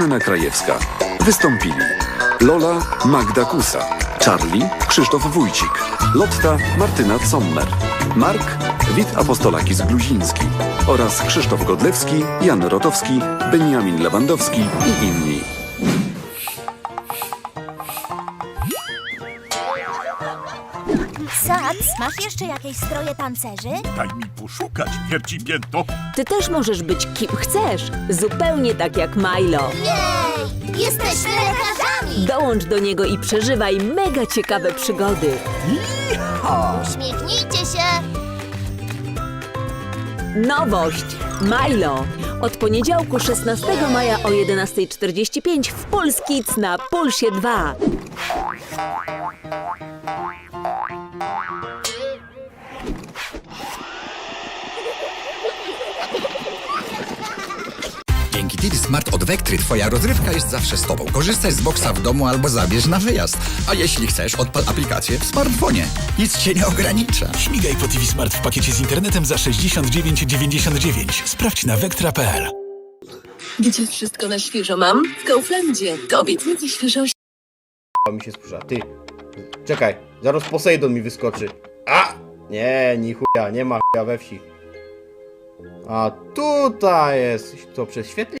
Anna Krajewska. Wystąpili Lola Magda Kusa, Charlie Krzysztof Wójcik, Lotta Martyna Sommer, Mark Wit Apostolakis Gluziński oraz Krzysztof Godlewski, Jan Rotowski, Beniamin Lewandowski i inni. Sac, masz jeszcze jakieś stroje tancerzy? Daj mi poszukać, wiercipięto. Ty też możesz być kim chcesz, zupełnie tak jak Milo. Jej! Jesteśmy lekarzami! Dołącz do niego i przeżywaj mega ciekawe przygody. Uśmiechnijcie się! Nowość! Milo! Od poniedziałku 16 maja o 11.45 w Polskic na Pulsie 2. Dzięki Didi Smart od Vectry twoja rozrywka jest zawsze z tobą. Korzystaj z boksa w domu albo zabierz na wyjazd. A jeśli chcesz, odpal aplikację w smartfonie. Nic cię nie ogranicza. Śmigaj po TV Smart w pakiecie z internetem za 69,99. Sprawdź na vectra.pl. Gdzie wszystko na świeżo mam? W Kauflandzie. To obietnicy świeżości. A mi się sprzeda. Ty. Czekaj, zaraz Poseidon mi wyskoczy. A! Nie, ni chuja, nie ma chuja we wsi. A tutaj jest. To przez świetlik